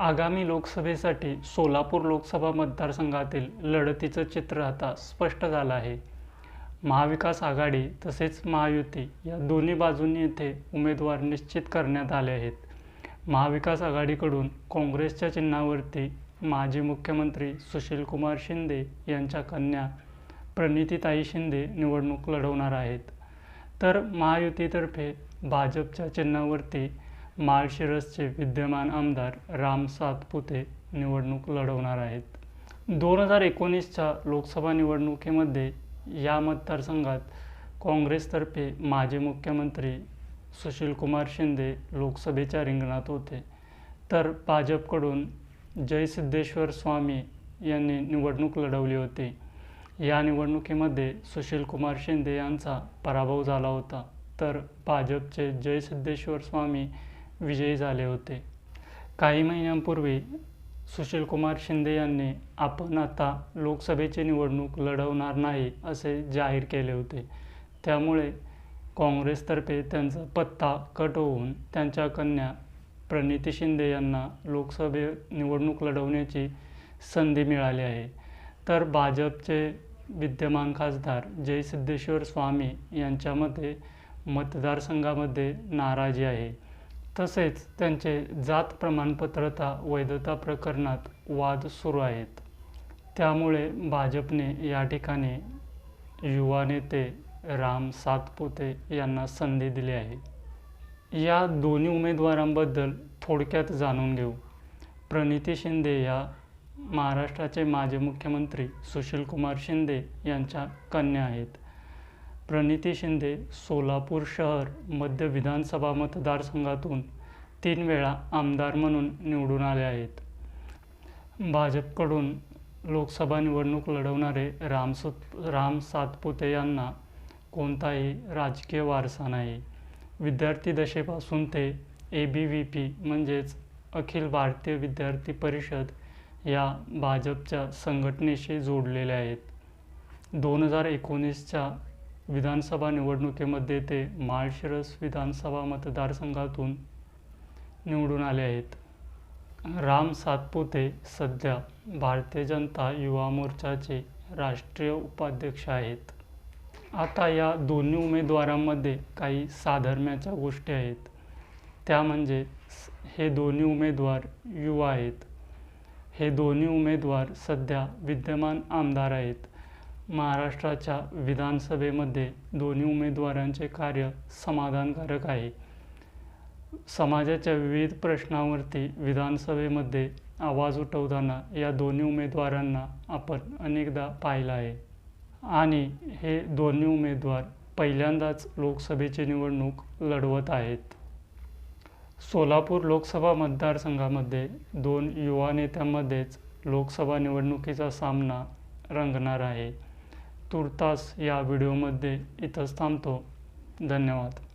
आगामी लोकसभेसाठी सोलापूर लोकसभा मतदारसंघातील लढतीचं चित्र आता स्पष्ट झालं आहे. महाविकास आघाडी तसेच महायुती या दोन्ही बाजूंनी येथे उमेदवार निश्चित करण्यात आले आहेत. महाविकास आघाडीकडून काँग्रेसच्या चिन्हावरती माजी मुख्यमंत्री सुशीलकुमार शिंदे यांच्या कन्या प्रणितीताई शिंदे निवडणूक लढवणार आहेत. तर महायुतीतर्फे भाजपच्या चिन्हावरती माळशिरसचे विद्यमान आमदार राम सातपुते निवडणूक लढवणार आहेत. दोन हजार एकोणीसच्या लोकसभा निवडणुकीमध्ये या मतदारसंघात काँग्रेसतर्फे माजी मुख्यमंत्री सुशीलकुमार शिंदे लोकसभेच्या रिंगणात होते. तर भाजपकडून जयसिद्धेश्वर स्वामी यांनी निवडणूक लढवली होती. या निवडणुकीमध्ये सुशीलकुमार शिंदे यांचा पराभव झाला होता. तर भाजपचे जयसिद्धेश्वर स्वामी विजयी झाले होते. काही महिन्यांपूर्वी सुशीलकुमार शिंदे यांनी आपण आता लोकसभेची निवडणूक लढवणार नाही असे जाहीर केले होते. त्यामुळे काँग्रेसतर्फे त्यांचा पत्ता कट होऊन त्यांच्या कन्या प्रणिती शिंदे यांना लोकसभे निवडणूक लढवण्याची संधी मिळाली आहे. तर भाजपचे विद्यमान खासदार जयसिद्धेश्वर स्वामी यांच्यामध्ये मतदारसंघामध्ये नाराजी आहे. तसेच त्यांचे जात प्रमाणपत्रता वैधता प्रकरणात वाद सुरू आहेत. त्यामुळे भाजपने या ठिकाणी युवा नेते राम सातपुते यांना संधी दिली आहे. या दोन्ही उमेदवारांबद्दल थोडक्यात जाणून घेऊ. प्रणिती शिंदे या महाराष्ट्राचे माजी मुख्यमंत्री सुशीलकुमार शिंदे यांच्या कन्या आहेत. प्रणिती शिंदे सोलापूर शहर मध्य विधानसभा मतदारसंघातून तीन वेळा आमदार म्हणून निवडून आले आहेत. भाजपकडून लोकसभा निवडणूक लढवणारे रामसुत राम सातपुते यांना कोणताही राजकीय वारसा नाही. विद्यार्थी दशेपासून ते ए बी व्ही पी म्हणजेच अखिल भारतीय विद्यार्थी परिषद या भाजपच्या संघटनेशी जोडलेले आहेत. दोन हजार एकोणीसच्या विधानसभा निवडणुकीमध्ये ते माळशिरस विधानसभा मतदारसंघातून निवडून आले आहेत. राम सातपुते सध्या भारतीय जनता युवा मोर्चाचे राष्ट्रीय उपाध्यक्ष आहेत. आता या दोन्ही उमेदवारांमध्ये काही साधर्म्याच्या गोष्टी आहेत. त्या म्हणजे हे दोन्ही उमेदवार युवा आहेत. हे दोन्ही उमेदवार सध्या विद्यमान आमदार आहेत. महाराष्ट्राच्या विधानसभेमध्ये दोन्ही उमेदवारांचे कार्य समाधानकारक आहे. समाजाच्या विविध प्रश्नांवरती विधानसभेमध्ये आवाज उठवताना या दोन्ही उमेदवारांना आपण अनेकदा पाहिलं आहे. आणि हे दोन्ही उमेदवार पहिल्यांदाच लोकसभेची निवडणूक लढवत आहेत. सोलापूर लोकसभा मतदारसंघामध्ये दोन युवा नेत्यांमध्येच लोकसभा निवडणुकीचा सामना रंगणार आहे. तुर्तास या व्हिडिओमध्ये इथंच थांबतो. धन्यवाद.